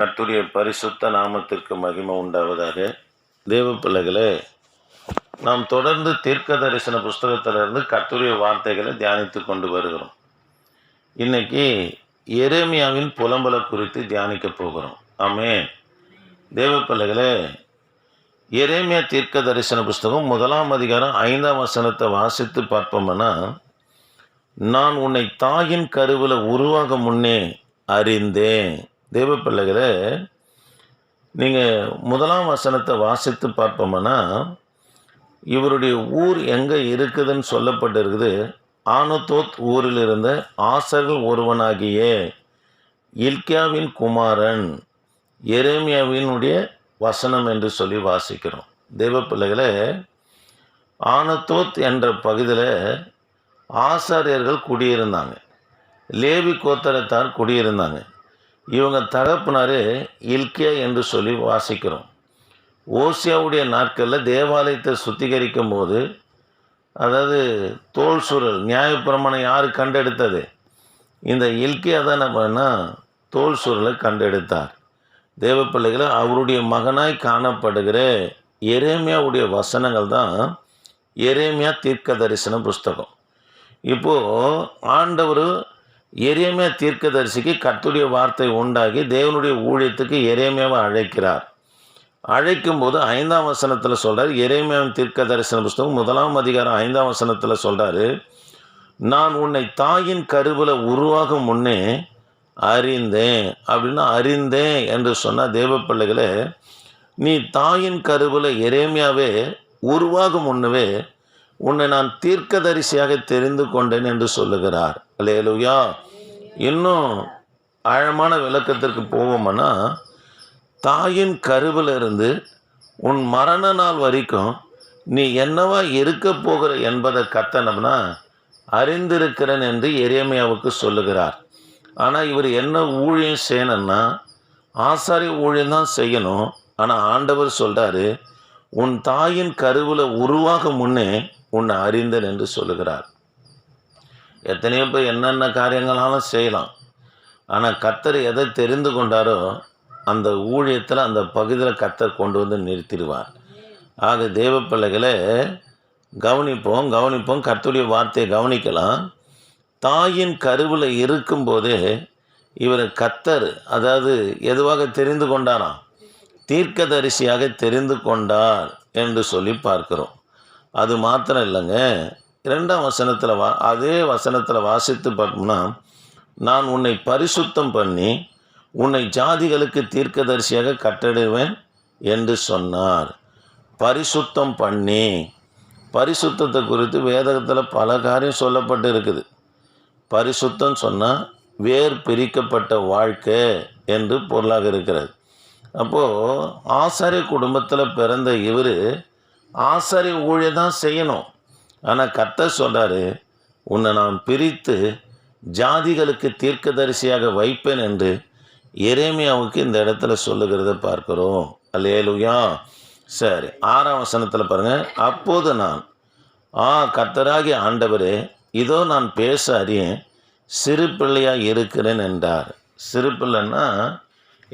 கர்த்துடைய பரிசுத்த நாமத்திற்கு மகிமை உண்டாவதாக. தேவ பிள்ளைகளே நாம் தொடர்ந்து தீர்க்க தரிசன புஸ்தகத்திலிருந்து கர்த்துடைய வார்த்தைகளை தியானித்து கொண்டு வருகிறோம். இன்னைக்கு எரேமியாவின் புலம்பலை குறித்து தியானிக்க போகிறோம். ஆமே தேவ பிள்ளைகளே எரேமியா தீர்க்க தரிசன புஸ்தகம் முதலாம் அதிகாரம் ஐந்தாம் வசனத்தை வாசித்து பார்ப்போம்னா நான் உன்னை தாயின் கருவில் உருவாக முன்னே அறிந்தேன். தேவ பிள்ளைகளே நீங்கள் முதலாம் வசனத்தை வாசித்து பார்ப்போம்னா இவருடைய ஊர் எங்கே இருக்குதுன்னு சொல்லப்பட்டிருக்குது. ஆனதோத் ஊரில் இருந்த ஆசர்கள் ஒருவனாகிய இல்கியாவின் குமாரன் எரேமியாவினுடைய வசனம் என்று சொல்லி வாசிக்கிறோம். தேவப்பிள்ளைகளை பிள்ளைகளே ஆனதோத் என்ற பகுதியில் ஆசாரியர்கள் குடியிருந்தாங்க. லேவி கோத்தரத்தார் குடியிருந்தாங்க. இவங்க தகப்பனார் இல்கியா என்று சொல்லி வாசிக்கிறோம். ஓசியாவுடைய நாட்களில் தேவாலயத்தை சுத்திகரிக்கும் போது அதாவது தோல் சுருள் நியாயப்பிரமாணம் யார் கண்டெடுத்தது? இந்த இல்கியா தான் என்ன பண்ணா தோல் சுருளை கண்டெடுத்தார். தேவ பிள்ளைகளை அவருடைய மகனாய் காணப்படுகிற எரேமியாவுடைய வசனங்கள் தான் எரேமியா தீர்க்க தரிசன புஸ்தகம். இப்போது ஆண்டவர் எரியமே தீர்க்கதரிசிக்கு கத்துடைய வார்த்தை உண்டாகி தேவனுடைய ஊழியத்துக்கு எரேமியாவை அழைக்கிறார். அழைக்கும் போது ஐந்தாம் வசனத்தில் சொல்கிறார் எரேமியாவின் தீர்க்க தரிசன புஸ்தகம் முதலாம் அதிகாரம் ஐந்தாம் வசனத்தில் சொல்கிறாரு நான் உன்னை தாயின் கருவில் உருவாகும் முன்னே அறிந்தேன். அப்படின்னா அறிந்தேன் என்று சொன்ன தேவ பிள்ளைகளே நீ தாயின் கருவில் எரேமியாவே உருவாகும் முன்னவே உன்னை நான் தீர்க்கதரிசியாக தெரிந்து கொண்டேன் என்று சொல்லுகிறார். அல்லேலுயா. இன்னும் ஆழமான விளக்கத்திற்கு போவோம்னா தாயின் கருவில் இருந்து உன் மரண நாள் வரைக்கும் நீ என்னவா இருக்க போகிற என்பதை கத்தனம்னா அறிந்திருக்கிறேன் என்று எரேமியாவுக்கு சொல்லுகிறார். ஆனால் இவர் என்ன ஊழியம் செய்யணும்னா ஆசாரி ஊழியம் தான் செய்யணும். ஆனால் ஆண்டவர் சொல்கிறாரு உன் தாயின் கருவில் உருவாக முன்னே உன்னை அறிந்தேன் என்று சொல்லுகிறார். எத்தனையோ பேர் என்னென்ன காரியங்களாலும் செய்யலாம். ஆனால் கத்தர் எதை தெரிந்து கொண்டாரோ அந்த ஊழியத்தில் அந்த பகுதியில் கத்தர் கொண்டு வந்து நிறுத்திடுவார். ஆக தேவ பிள்ளைகளை கவனிப்போம் கவனிப்போம் கத்துடைய வார்த்தையை கவனிக்கலாம். தாயின் கருவில் இருக்கும்போதே இவர் கத்தர் அதாவது எதுவாக தெரிந்து கொண்டாராம்? தீர்க்கதரிசியாக தெரிந்து கொண்டார் என்று சொல்லி பார்க்கிறோம். அது மாத்திரம் இல்லைங்க. இரண்டாம் வசனத்தில் வா அதே வசனத்தில் வாசித்து பார்த்தோம்னா நான் உன்னை பரிசுத்தம் பண்ணி உன்னை ஜாதிகளுக்கு தீர்க்கதரிசியாக கட்டடுவேன் என்று சொன்னார். பரிசுத்தம் பண்ணி பரிசுத்தத்தை குறித்து வேதகத்தில் பல காரியம் சொல்லப்பட்டு இருக்குது. பரிசுத்தம் சொன்னால் வேர் பிரிக்கப்பட்ட வாழ்க்கை என்று பொருளாக இருக்கிறது. அப்போது ஆசாரிய குடும்பத்தில் பிறந்த இவர் ஆசாரிய ஊழியை தான் செய்யணும். ஆனால் கத்த சொல்கிறாரு உன்னை நான் பிரித்து ஜாதிகளுக்கு தீர்க்கதரிசியாக வைப்பேன் என்று எரேமியாவுக்கு இந்த இடத்துல சொல்லுகிறத பார்க்குறோம். அல்லேலுயா. சரி ஆறாம் வசனத்தில் பாருங்கள் அப்போது நான் ஆ கர்த்தராகிய ஆண்டவரே இதோ நான் பேச அறியேன் சிறு பிள்ளையாக இருக்கிறேன் என்றார். சிறு பிள்ளைன்னா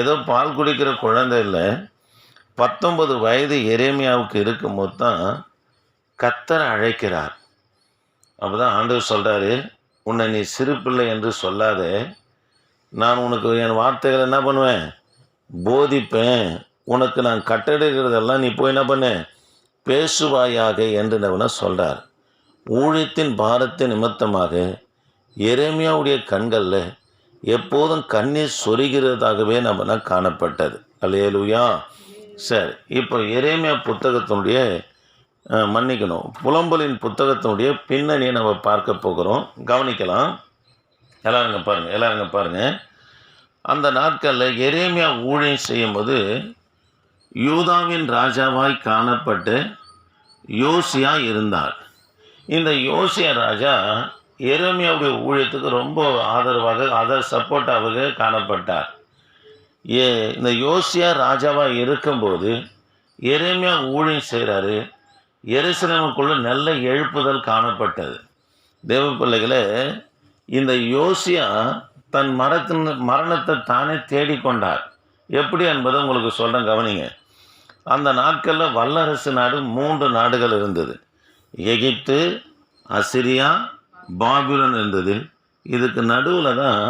ஏதோ பால் குடிக்கிற குழந்தை இல்லை. பத்தொன்பது வயது எரேமியாவுக்கு இருக்கும்போது தான் கத்தரை அழைக்கிறார். அப்போ தான் ஆண்டவர் சொல்கிறாரு உன்னை நீ சிறு பிள்ளை என்று சொல்லாதே. நான் உனக்கு என் வார்த்தைகளை என்ன பண்ணுவேன்? போதிப்பேன். உனக்கு நான் கட்டளைகிறதெல்லாம் நீ போய் என்ன பண்ணு? பேசுவாயாக என்று நவன சொல்கிறார் ஊழியத்தின் பாரத்தின் நிமித்தமாக எரேமியாவுடைய கண்களில் எப்போதும் கண்ணீர் சொரிகிறதாகவே நம்ம காணப்பட்டது. அல்லேலுயா. சரி இப்போ எரேமியா புத்தகத்தினுடைய மன்னிக்கணும். புலம்பலின் புத்தகத்தினுடைய பின்னணியை நம்ம பார்க்க போகிறோம். கவனிக்கலாம். எல்லாருங்க பாருங்கள் எல்லாருங்க பாருங்கள் அந்த நாட்களில் எரேமியா ஊழியம் செய்யும்போது யூதாவின் ராஜாவாய் காணப்பட்டு யோசியா இருந்தார். இந்த யோசியா ராஜா எரேமியாவுடைய ஊழியத்துக்கு ரொம்ப ஆதரவாக அதர் சப்போர்ட்டாக காணப்பட்டார். ஏ இந்த யோசியா ராஜாவாக இருக்கும்போது எரேமியா ஊழியம் செய்கிறாரு எருசலேமுக்குள்ள நல்ல எழுப்புதல் காணப்பட்டது. தேவ பிள்ளைகளே இந்த யோசியா தன் மரத்தின் மரணத்தை தானே தேடிக்கொண்டார். எப்படி என்பதை உங்களுக்கு சொல்கிறேன் கவனிங்க. அந்த நாட்களில் வல்லரசு நாடு மூன்று நாடுகள் இருந்தது. எகிப்து அசிரியா பாபிலன் இருந்தது இதுக்கு நடுவில் தான்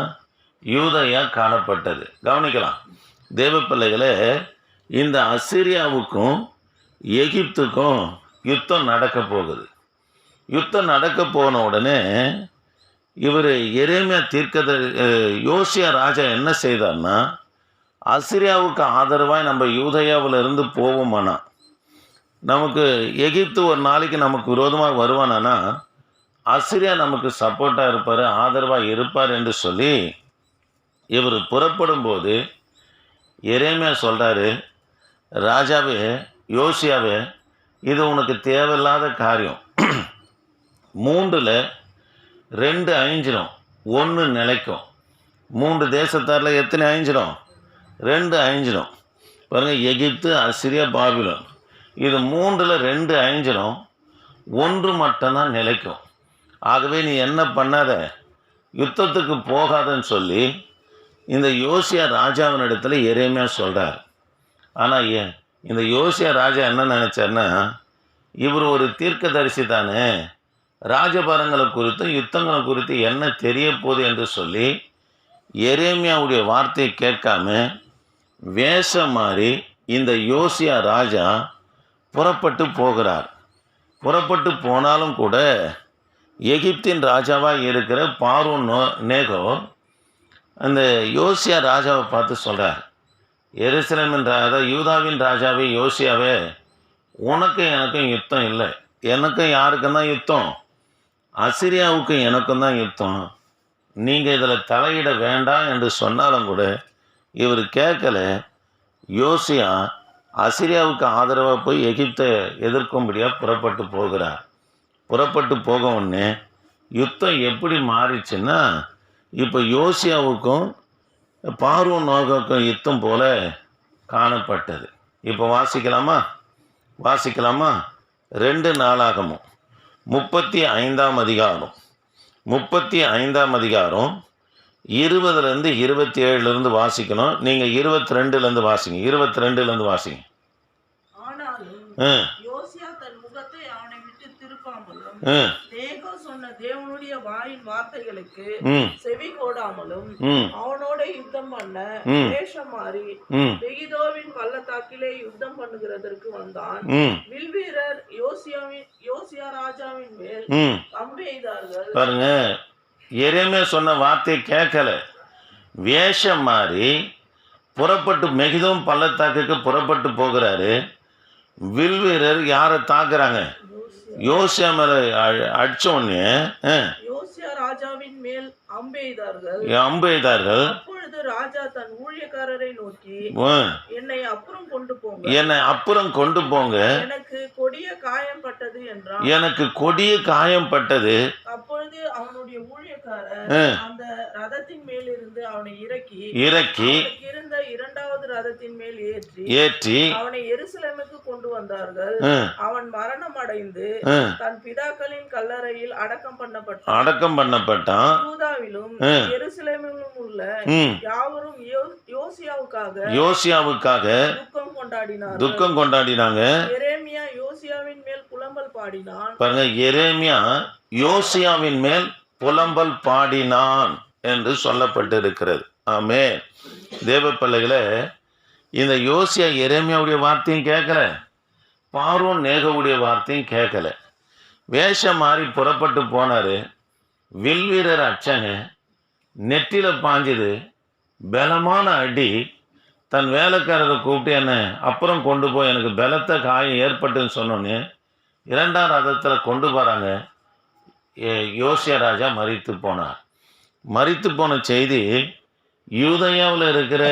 யூதையா காணப்பட்டது. கவனிக்கலாம். தேவ பிள்ளைகளே இந்த அசிரியாவுக்கும் எகிப்துக்கும் யுத்தம் நடக்க போகுது. யுத்தம் நடக்க போன உடனே இவர் எரேமியா தீர்க்கத யோசியா ராஜா என்ன செய்தார்னா அசிரியாவுக்கு ஆதரவாக நம்ம யூதயாவில் இருந்து போவோமானா. நமக்கு எகிப்து ஒரு நாளைக்கு நமக்கு விரோதமாக வருவானானா அசிரியா நமக்கு சப்போர்ட்டாக இருப்பார் ஆதரவாக இருப்பார் என்று சொல்லி இவர் புறப்படும் போது எரேமியா சொல்கிறாரு ராஜாவே யோசியாவே இது உனக்கு தேவையில்லாத காரியம். மூன்றில் ரெண்டு அழிஞ்சிடும் ஒன்று நிலைக்கும். மூன்று தேசத்தாரில் எத்தனை அழிஞ்சிடும் ரெண்டு அழிஞ்சிடும் பாருங்கள் எகிப்து அசிரியா பாபிலோன். இது மூன்றில் ரெண்டு அழிஞ்சிடும் ஒன்று மட்டும்தான் நிலைக்கும். ஆகவே நீ என்ன பண்ணாத? யுத்தத்துக்கு போகாதன்னு சொல்லி இந்த யோசியா ராஜாவின் இடத்துல எரேமியா சொல்கிறார் ஆனால் ஏன்? இந்த யோசியா ராஜா என்ன நினச்சார்னா இவர் ஒரு தீர்க்கதரிசி தானே ராஜபாரங்களை குறித்தும் யுத்தங்களை குறித்து என்ன தெரிய போகுது என்று சொல்லி எரேமியாவுடைய வார்த்தையை கேட்காம வேஷம் மாறி இந்த யோசியா ராஜா புறப்பட்டு போகிறார். புறப்பட்டு போனாலும் கூட எகிப்தின் ராஜாவாக இருக்கிற பார்வோன் நேகோ அந்த யோசியா ராஜாவை பார்த்து சொல்கிறார் எருசலேமின் ராஜா யூதாவின் ராஜாவே யோசியாவே உனக்கும் எனக்கும் யுத்தம் இல்லை. எனக்கும் யாருக்கும் தான் யுத்தம்? அசிரியாவுக்கும் எனக்கும் தான் யுத்தம். நீங்கள் இதில் தலையிட வேண்டாம் என்று சொன்னாலும் கூட இவர் கேட்கல. யோசியா அசிரியாவுக்கு ஆதரவாக போய் எகிப்தை எதிர்க்கும்படியாக புறப்பட்டு போகிறார். புறப்பட்டு போக உடனே யுத்தம் எப்படி மாறிச்சுன்னா இப்போ யோசியாவுக்கும் பார்வன் நோகக்கும் யுத்தம் போல காணப்பட்டது. இப்போ வாசிக்கலாமா? வாசிக்கலாமா? ரெண்டு நாளாகமும். முப்பத்தி ஐந்தாம் அதிகாரம். முப்பத்தி ஐந்தாம் அதிகாரம். இருபதுலேருந்து இருபத்தி ஏழுலேருந்து வாசிக்கணும். நீங்கள் இருபத்தி ரெண்டுலேருந்து வாசிங்க. இருபத்தி ரெண்டுலேருந்து வாசிங்க. ஆனாலும் ம் யோசியா தன் முகத்தை அவனை விட்டு திருப்பாமலும் ம் தேகோ சொன்ன தேவனுடைய வாயின் வார்த்தைகளுக்கு செவி கோடாமலும் அவனோட யுத்தம் பண்ண. வேஷம் மாறி ம். பெகிதோவின் பள்ளத்தாக்கிலே யுத்தம் பண்ணுகிறதற்கு வந்தான். வில்வீரர் யோசியாவின் யோசியா ராஜாவின் மேல் ம். அம்பெய்தார்கள் பாருங்க எரேமே சொன்ன வார்த்தையை கேட்கல. வேஷம் மாறி புறப்பட்டு மெகிதோம் பள்ளத்தாக்குக்கு புறப்பட்டு போகிறாரு. வில் வீரர் யாரை தாக்குறாங்க? யோசியா மேலே அடிச்ச உடனே யோசியா ராஜாவின் மேல் அம்பெய்தார்கள். அம்பு எய்தார்கள் அப்பொழுது ராஜா தன் ஊழியக்காரரை நோக்கி என்னை அப்புறம் கொண்டு போங்க. என்னை அப்புறம் கொண்டு போங்க. எனக்கு கொடிய காயம் பட்டது என்றான். எனக்கு கொடிய காயம் பட்டது. அப்பொழுது அவனுடைய ஊழியக்காரர் அந்த ரதத்தின் மேல் இருந்து அவனை இறக்கி இறக்கி இருந்த இரண்டாவது ரதத்தின் மேல் ஏற்றி ஏற்றி அவனை எருசலேமுக்கு கொண்டு வந்தார்கள். அவன் மரணம் அடைந்து தன் பிதாக்களின் கல்லறையில் அடக்கம் பண்ணப்பட்டான். அடக்கம் பண்ணப்பட்டான். யூதாவிலும். எருசலேமிலும் உள்ள யாவரும் யோசியாவுக்காக யோசியாவுக்காக துக்கம் கொண்டாடினார்கள். துக்கம் கொண்டாடினாங்க. எரேமியா யோசியாவின் மேல் புலம்பல் பாடினான். பாருங்க எரேமியா யோசியாவின் மேல் புலம்பல் பாடினான் என்று சொல்லப்பட்டிருக்கிறது. ஆமே தேவ பிள்ளைகளே இந்த யோசியா எரேமியாவுடைய வார்த்தையும் கேட்கல. பார்வோன் நேகவுடைய வார்த்தையும் கேட்கல. வேஷம் மாறி புறப்பட்டு போனாரு. வில் வீரர் அடிச்சாங்க நெத்தியில பாஞ்சுது. பலமான அடி தன் வேலைக்காரரை கூப்பிட்டு என்னை அப்புறம் கொண்டு போய் எனக்கு பலத்த காயம் ஏற்பட்டுன்னு சொன்னோன்னே இரண்டாம் ரதத்தில் கொண்டு போகிறாங்க யோசியா ராஜா மரித்து போனார். மறித்து போன செய்தி யூதயாவில் இருக்கிற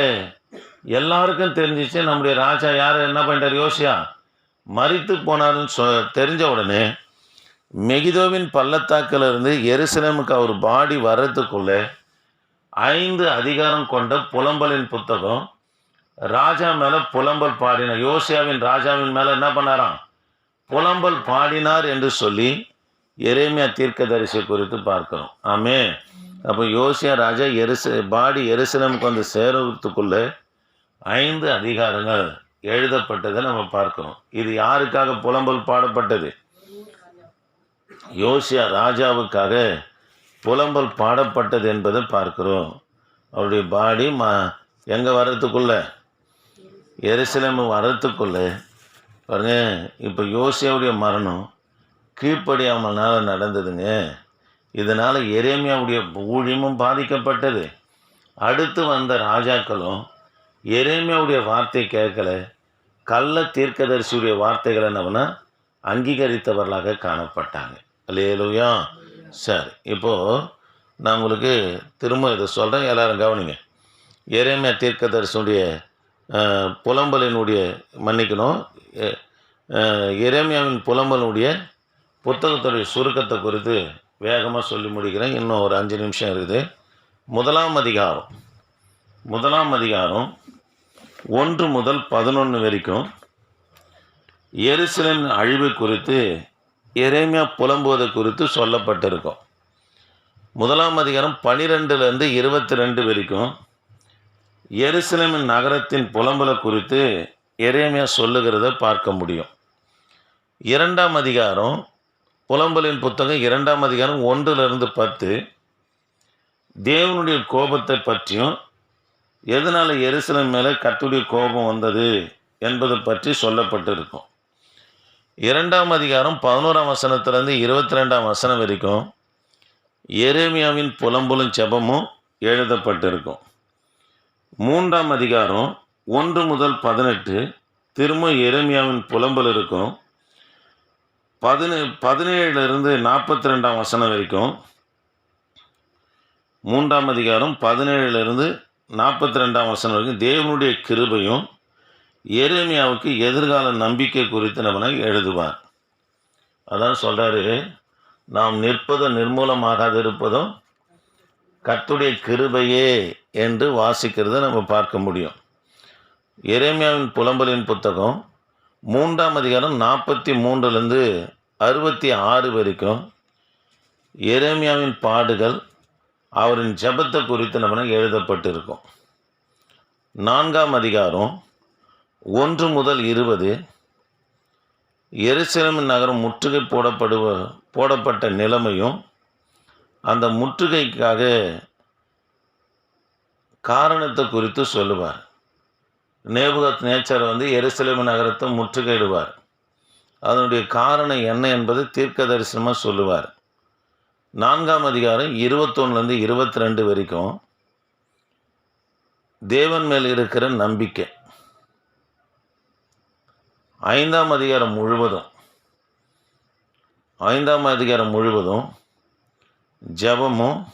எல்லாருக்கும் தெரிஞ்சிச்சு நம்முடைய ராஜா யார் என்ன பண்ணிட்டார் யோசியா? மறித்து போனாருன்னு சொ தெரிஞ்ச உடனே மெகிதோவின் பள்ளத்தாக்கில் இருந்து எருசலேமுக்கு அவர் பாடி வர்றதுக்குள்ளே ஐந்து அதிகாரம் கொண்ட புலம்பலின் புத்தகம். ராஜா மேலே புலம்பல் பாடினார் யோசியாவின் ராஜாவின் மேலே என்ன பண்ணாராம்? புலம்பல் பாடினார் என்று சொல்லி எரேமியா தீர்க்கதரிசி குறித்து பார்க்கிறோம். ஆமே அப்போ யோசியா ராஜா எருச பாடி எருசலேமுக்கு வந்து சேரத்துக்குள்ளே ஐந்து அதிகாரங்கள் எழுதப்பட்டதை நம்ம பார்க்கிறோம். இது யாருக்காக புலம்பல் பாடப்பட்டது? யோசியா ராஜாவுக்காக புலம்பல் பாடப்பட்டது என்பதை பார்க்கிறோம். அவருடைய பாடி ம எங்கே வர்றதுக்குள்ள? எருசலேம் வர்றதுக்குள்ளே. பாருங்க இப்போ யோசியாவுடைய மரணம் கீழ்ப்படியாமனால நடந்ததுங்க. இதனால் எரேமியாவுடைய ஊழியமும் பாதிக்கப்பட்டது. அடுத்து வந்த ராஜாக்களும் எரேமியாவுடைய வார்த்தை கேட்கல. கள்ள தீர்க்கதரிசியுடைய வார்த்தைகளை நம்மனா அங்கீகரித்தவர்களாக காணப்பட்டாங்க. இல்லையா சரி இப்போது நான் உங்களுக்கு திரும்ப இதை சொல்கிறேன் எல்லோரும் கவனிங்க. எரேமியா தீர்க்கதரிசனுடைய புலம்பலினுடைய மன்னிக்கணும். எரேமியாவின் புலம்பலுடைய புத்தகத்துடைய சுருக்கத்தை குறித்து வேகமாக சொல்லி முடிக்கிறேன். இன்னும் ஒரு அஞ்சு நிமிஷம் இருக்குது. முதலாம் அதிகாரம். முதலாம் அதிகாரம் ஒன்று முதல் பதினொன்று வரைக்கும் எருசலின் அழிவு குறித்து எரேமியா புலம்புவது குறித்து சொல்லப்பட்டிருக்கும். முதலாம் அதிகாரம் பனிரெண்டுலேருந்து இருபத்தி ரெண்டு வரைக்கும் எருசலேமின் நகரத்தின் புலம்பலை குறித்து எரேமியா சொல்லுகிறத பார்க்க முடியும். இரண்டாம் அதிகாரம் புலம்பலின் புத்தகம் இரண்டாம் அதிகாரம் ஒன்றிலிருந்து பத்து. தேவனுடைய கோபத்தை பற்றியும் எதனால் எருசலம் மேலே கத்துடைய கோபம் வந்தது என்பதை பற்றி சொல்லப்பட்டிருக்கும். இரண்டாம் அதிகாரம் பதினோராம் வசனத்திலேருந்து இருபத்தி ரெண்டாம் வசனம் வரைக்கும் எரேமியாவின் புலம்பலும் செபமும் எழுதப்பட்டிருக்கும். மூன்றாம் அதிகாரம் ஒன்று முதல் பதினெட்டு திரும்ப எரேமியாவின் புலம்பல் இருக்கும். பதினே பதினேழுலேருந்து நாற்பத்தி ரெண்டாம் வசனம் வரைக்கும். மூன்றாம் அதிகாரம் பதினேழுலேருந்து நாற்பத்தி ரெண்டாம் வசனம் வரைக்கும் தேவனுடைய கிருபையும் எரேமியாவுக்கு எதிர்கால நம்பிக்கை குறித்து நம்ம எழுதுவார்? அதான் சொல்கிறாரு நாம் நிற்பதும் நிர்மூலமாகாது இருப்பதும் கத்துடைய கிருபையே என்று வாசிக்கிறத நம்ம பார்க்க முடியும். எரேமியாவின் புலம்பலின் புத்தகம் மூன்றாம் அதிகாரம் நாற்பத்தி மூன்றுலேருந்து அறுபத்தி ஆறு வரைக்கும் எரேமியாவின் பாடுகள் அவரின் ஜெபத்தை குறித்து நம்ம எழுதப்பட்டிருக்கும்? நான்காம் அதிகாரம் ஒன்று முதல் இருபது எருசலேமின் நகரம் முற்றுகை போடப்படுவ போடப்பட்ட நிலைமையும் அந்த முற்றுகைக்காக காரணத்தை குறித்து சொல்லுவார். நேபுகத் நேச்சர் வந்து எருசலேம் நகரத்தை முற்றுகையிடுவார். அதனுடைய காரணம் என்ன என்பது தீர்க்க தரிசனமாக சொல்லுவார். நான்காம் அதிகாரம் இருபத்தொன்னுலேருந்து இருபத்தி ரெண்டு வரைக்கும் தேவன் மேல் இருக்கிற நம்பிக்கை. ஐந்தாம் அதிகாரம் முழுவதும் ஐந்தாம் அதிகாரம் முழுவதும் ஜெபமும்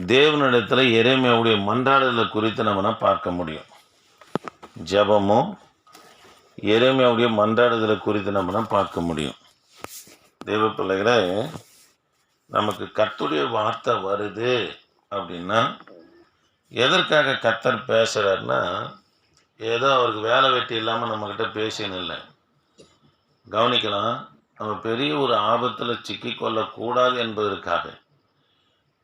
தேவனிடத்தில் இறைமையுடைய மன்றாடுதலை குறித்து நம்ம பார்க்க முடியும்? ஜெபமும் இறைமையுடைய மன்றாடுதலை குறித்து நம்ம பார்க்க முடியும்? தேவ பிள்ளைகளை நமக்கு கத்துடைய வார்த்தை வருது அப்படின்னா எதற்காக கத்தர் பேசுகிறாருன்னா ஏதோ அவருக்கு வேலை வெட்டி இல்லாமல் நம்மக்கிட்ட பேசின்னு இல்லை. கவனிக்கலாம் நம்ம பெரிய ஒரு ஆபத்தில் சிக்கிக்கொள்ளக்கூடாது என்பதற்காக.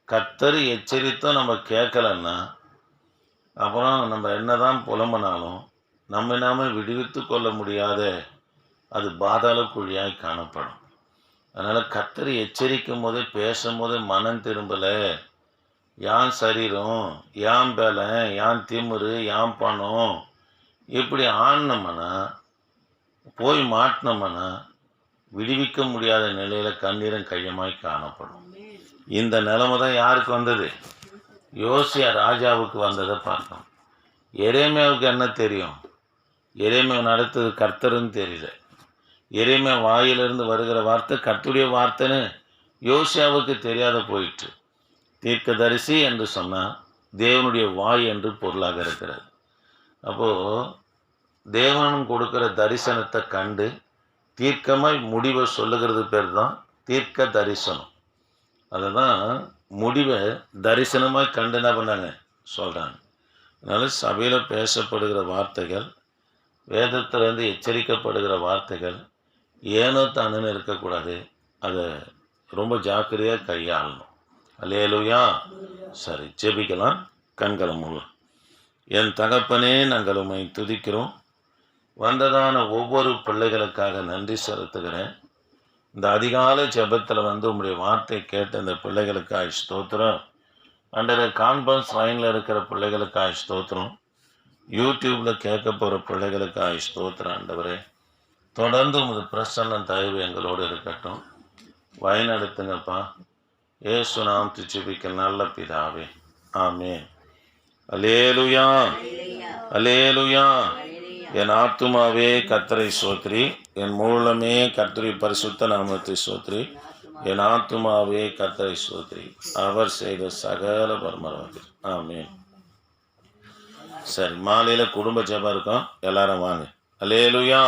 கத்தரி எச்சரித்தும் நம்ம கேட்கலன்னா அப்புறம் நம்ம என்னதான் புலம்பினாலும் நம்ம நாம விடுவித்து கொள்ள முடியாத அது பாதாள குழியாய் காணப்படும். அதனால் கத்தரி எச்சரிக்கும் போதே பேசும்போதே மனம் திரும்பலை. யான் சரீரம் யான் பேலை யான் திமுரு யான் பணம் இப்படி ஆடினோம்னா போய் மாட்டினோம்னா விடுவிக்க முடியாத நிலையில் கண்ணீரம் கையமாய் காணப்படும். இந்த நிலைமை தான் யாருக்கு வந்தது? யோசியா ராஜாவுக்கு வந்ததை பார்த்தோம் எரேமியாவுக்கு என்ன தெரியும்? எரேமியா நடத்தது கர்த்தருன்னு தெரியல. எரேமியா வாயிலிருந்து வருகிற வார்த்தை கர்த்தருடைய வார்த்தைன்னு யோசியாவுக்கு தெரியாத போயிட்டு தீர்க்கதரிசி என்று சொன்னால் தேவனுடைய வாய் என்று பொருளாக இருக்கிறது. அப்போது தேவனும் கொடுக்குற தரிசனத்தை கண்டு தீர்க்கமாய் முடிவை சொல்லுகிறது பேர் தான் தீர்க்க தரிசனம். அதை தான் முடிவை தரிசனமாக கண்டு என்ன பண்ணாங்க? சொல்கிறாங்க அதனால் சபையில் பேசப்படுகிற வார்த்தைகள் வேதத்திலேருந்து எச்சரிக்கப்படுகிற வார்த்தைகள் ஏனோ தானுன்னு இருக்கக்கூடாது. அதை ரொம்ப ஜாக்கிரதையாக கையாளணும். அல்லேலுயா. சரி ஜெபிக்கலாம். கண்களை மூலம் என் தகப்பனே நாங்கள் உம்மை துதிக்கிறோம். வந்ததான ஒவ்வொரு பிள்ளைகளுக்காக நன்றி செலுத்துகிறேன். இந்த அதிகாலை ஜெபத்தில் வந்து உங்களுடைய வார்த்தை கேட்ட இந்த பிள்ளைகளுக்காக ஸ்தோத்திரம். அண்டர் கான்ஃபரன்ஸ் லைனில் இருக்கிற பிள்ளைகளுக்காக ஸ்தோத்திரம். யூடியூப்பில் கேட்க போகிற பிள்ளைகளுக்காக ஸ்தோத்திரம் ஆண்டவரே. தொடர்ந்து உமது பிரசன்னம் தயவு எங்களோடு இருக்கட்டும். வயநடத்துங்கப்பா ஏசு நாம் திச்சுபிக்க நல்ல பிதாவே. ஆமே அலேலுயா அலேலுயா என் ஆத்துமாவே கத்தரை சோத்ரி என் மூலமே கர்த்தரை பரிசுத்த நாமத்தை சோத்ரி என் ஆத்துமாவே கத்தரை சோத்ரி அவர் செய்த சகல பரமரவாதி ஆமென். சரி மாலையில் குடும்ப ஜெபம் இருக்கும். எல்லாரும் வாங்க. அலேலுயா.